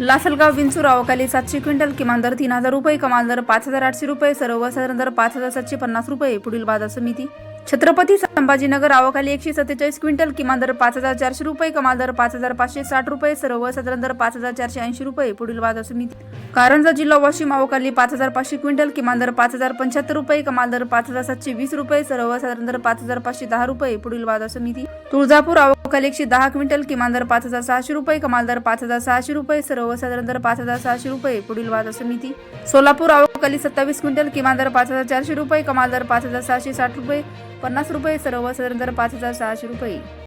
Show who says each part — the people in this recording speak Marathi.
Speaker 1: लासलगाव विंचूर अवकाली सातशे क्विंटल किमान दर तीन हजार रुपये कमाल दर पाच हजार आठशे रुपये सर्वसाधारण दर पाच हजार सातशे पन्नास रुपये पुढील बाजार समिती. छत्रपती संभाजीनगर आवकाली एकशे सत्तेचाळीस क्विंटल किमान दर पाच हजार चारशे रुपये कमाल दर पाच हजार पाचशे साठ रुपये सर्वसाधारण दर पाच हजार चारशे ऐंशी रुपये पुढील बाजार समिती. कारंजा जिल्हा वाशिम अवकाली पाच हजार पाचशे क्विंटल किमान दर पाच हजार पंच्याहत्तर रुपये कमाल दर पाच हजार सातशे वीस रुपये सर्वसाधारण दर पाच हजार पाचशे दहा रुपये पुढील बाजार समिती. तुळजापूर अवकाली एकशे दहा क्विंटल किमान दर पाच हजार सहाशे रुपये कमाल दर पाच हजार सहाशे रुपये सर्वसाधारण दर पाच हजार सहाशे रुपये पुढील बाजार समिती सोलापूर अवकाली सत्तावीस क्विंटल किमान दर पाच हजार चारशे रुपये कमाल दर पाच हजार सहाशे साठ रुपये पन्नास रुपये सर्वसाधारण दर पाच हजार सहाशे रुपये.